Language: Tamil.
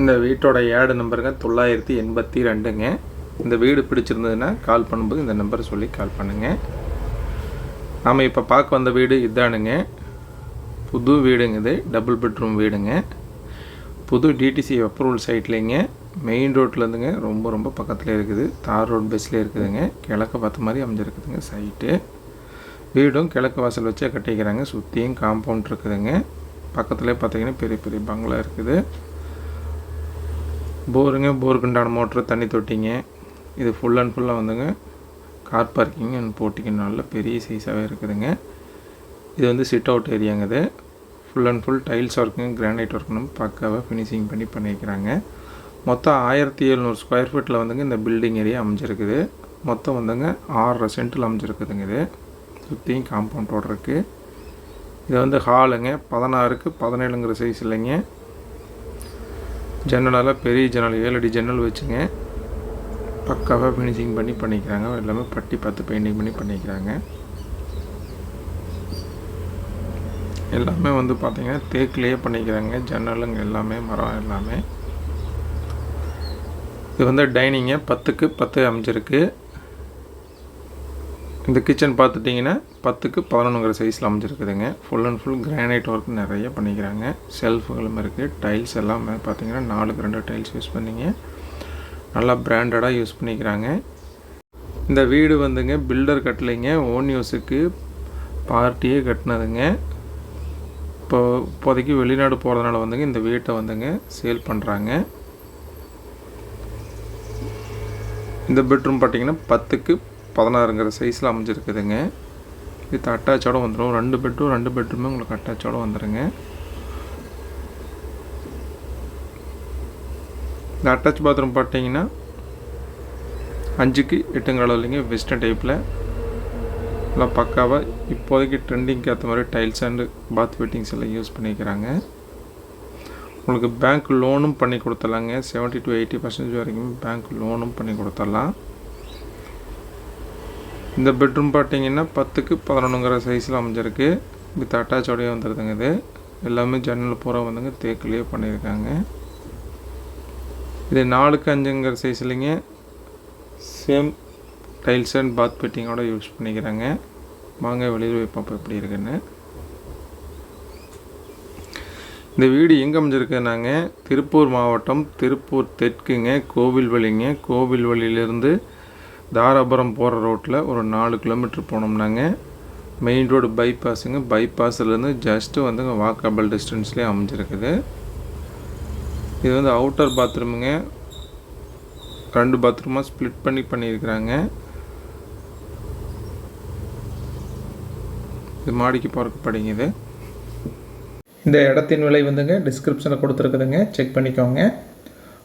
இந்த வீட்டோட ஏடு நம்பருங்க தொள்ளாயிரத்தி எண்பத்தி ரெண்டுங்க. இந்த வீடு பிடிச்சிருந்ததுன்னா கால் பண்ணும்போது இந்த நம்பர் சொல்லி கால் பண்ணுங்கள் நாம் இப்போ பார்க்க வந்த வீடு இதானுங்க. புது வீடுங்க இது டபுள் பெட்ரூம் வீடுங்க. புது டிடிசி அப்ரூவல் சைட்லேங்க மெயின் ரோட்லேருந்துங்க ரொம்ப ரொம்ப பக்கத்தில் இருக்குது. தார் ரோட் பஸ்லேயே இருக்குதுங்க. கிழக்க பார்த்த மாதிரி அமைஞ்சிருக்குதுங்க சைட்டு வீடும் கிழக்கு வாசல் வச்சே கட்டிக்கிறாங்க. சுற்றியும் காம்பவுண்ட் இருக்குதுங்க. பக்கத்துலேயே பார்த்தீங்கன்னா பெரிய பெரிய பங்களா இருக்குது. போருங்க போருக்குண்டான மோட்ரு தண்ணி தொட்டிங்க. இது ஃபுல் அண்ட் ஃபுல்லாக வந்துங்க. கார் பார்க்கிங் அண்ட் போட்டிங்க நல்ல பெரிய சைஸாகவே இருக்குதுங்க. இது வந்து சிட் அவுட் ஏரியாங்க இது. ஃபுல் அண்ட் ஃபுல் டைல்ஸ் ஒர்க்குங்க கிரானைட் ஒர்க்குன்னு பக்காவாக ஃபினிஷிங் பண்ணி பண்ணியிருக்கிறாங்க மொத்தம் ஆயிரத்தி எழுநூறு ஸ்கொயர் ஃபீட்டில் வந்துங்க இந்த பில்டிங் ஏரியா அமைஞ்சிருக்குது. மொத்தம் வந்துங்க ஆறரை சென்ட்டில் அமைஞ்சிருக்குதுங்க இது. சுற்றியும் காம்பவுண்டோட இருக்குது இது வந்து ஹாலுங்க பதினாறுக்கு பதினேழுங்கிற சைஸ் இல்லைங்க. ஜன்னலால் பெரிய ஜன்னல் ஏழு அடி ஜன்னல் வச்சுங்க. பக்காவாக ஃபினிஷிங் பண்ணி பண்ணிக்கிறாங்க. எல்லாமே பட்டி பார்த்து பெயிண்டிங் பண்ணி பண்ணிக்கிறாங்க. எல்லாமே வந்து பார்த்திங்கன்னா தேக்கிலேயே பண்ணிக்கிறாங்க. ஜன்னலுங்க எல்லாமே மரம் எல்லாமே. இது வந்து டைனிங்கு பத்துக்கு பத்து அமைஞ்சிருக்கு. இந்த கிச்சன் பார்த்துட்டிங்கன்னா பத்துக்கு பதினொன்றுங்கிற சைஸில் அமைஞ்சிருக்குதுங்க. Full and full granite work நிறைய பண்ணிக்கிறாங்க. செல்ஃபுகளும் இருக்குது டைல்ஸ் எல்லாமே பார்த்தீங்கன்னா நாலுக்கு ரெண்டு டைல்ஸ் யூஸ் பண்ணிங்க. நல்லா பிராண்டடாக யூஸ் பண்ணிக்கிறாங்க. இந்த வீடு வந்துங்க பில்டர் கட்டலைங்க. ஓன் யூஸுக்கு பார்ட்டியே கட்டினதுங்க. இப்போ இப்போதைக்கு வெளிநாடு போகிறதுனால வந்துங்க இந்த வீட்டை வந்துங்க சேல் பண்ணுறாங்க இந்த பெட்ரூம் பார்த்தீங்கன்னா பத்துக்கு பதினாறுங்கிற சைஸில் அமைஞ்சிருக்குதுங்க. வித் அட்டாச்சோட வந்துடும் ரெண்டு பெட்ரூம் ரெண்டு பெட்ரூமே உங்களுக்கு அட்டாச்சோட வந்துடுங்க இந்த அட்டாச் பாத்ரூம் பார்த்தீங்கன்னா அஞ்சுக்கு எட்டுங்க அளவுலைங்க வெஸ்டர்ன் டைப்பில் எல்லாம் பக்காவாக இப்போதைக்கு ட்ரெண்டிங்க்கு ஏற்ற மாதிரி டைல்ஸ் அண்டு பாத் ஃபிட்டிங்ஸ் எல்லாம் யூஸ் பண்ணிக்கிறாங்க. உங்களுக்கு பேங்க் லோனும் பண்ணி கொடுத்துடலாங்க. செவன்ட்டி டு எயிட்டி பர்சன்டேஜ் வரைக்கும் பேங்க் லோனும் பண்ணி கொடுத்துடலாம். இந்த பெட்ரூம் பார்த்தீங்கன்னா பத்துக்கு பதினொன்றுங்கிற சைஸில் அமைஞ்சிருக்கு. வித் அட்டாச்சோடய வந்துடுதுங்க இது. எல்லாமே ஜன்னல் பூரா வந்துங்க தேக்கிலேயே பண்ணியிருக்காங்க இது நாலுக்கு அஞ்சுங்கிற சைஸ்லிங்க சேம் டைல்ஸ் அண்ட் பாத் பெட்டிங்கோட யூஸ் பண்ணிக்கிறாங்க. வாங்க வெளியில் போய் பார்ப்போம் எப்படி இருக்குன்னு. இந்த வீடு எங்கே அமைஞ்சிருக்குன்னாங்க? திருப்பூர் மாவட்டம் திருப்பூர் தெற்குங்க. கோவில்வழிங்க கோவில்வழியிலேருந்து தாராபுரம் போகிற ரோட்டில் ஒரு நாலு கிலோமீட்டர் போனோம்னாங்க. மெயின் ரோடு பைபாஸுங்க பைபாஸ்லேருந்து ஜஸ்ட்டு வந்துங்க வாக்கபிள் டிஸ்டன்ஸ்லேயே அமைஞ்சிருக்குது. இது வந்து அவுட்டர் பாத்ரூமுங்க ரெண்டு பாத்ரூமாக ஸ்ப்ளிட் பண்ணி பண்ணியிருக்கிறாங்க. இது மாடிக்கு போகிறக்கு படிங்குது இந்த இடத்தின் விலை வந்துங்க டிஸ்கிரிப்ஷனில் கொடுத்துருக்குதுங்க. செக் பண்ணிக்கோங்க.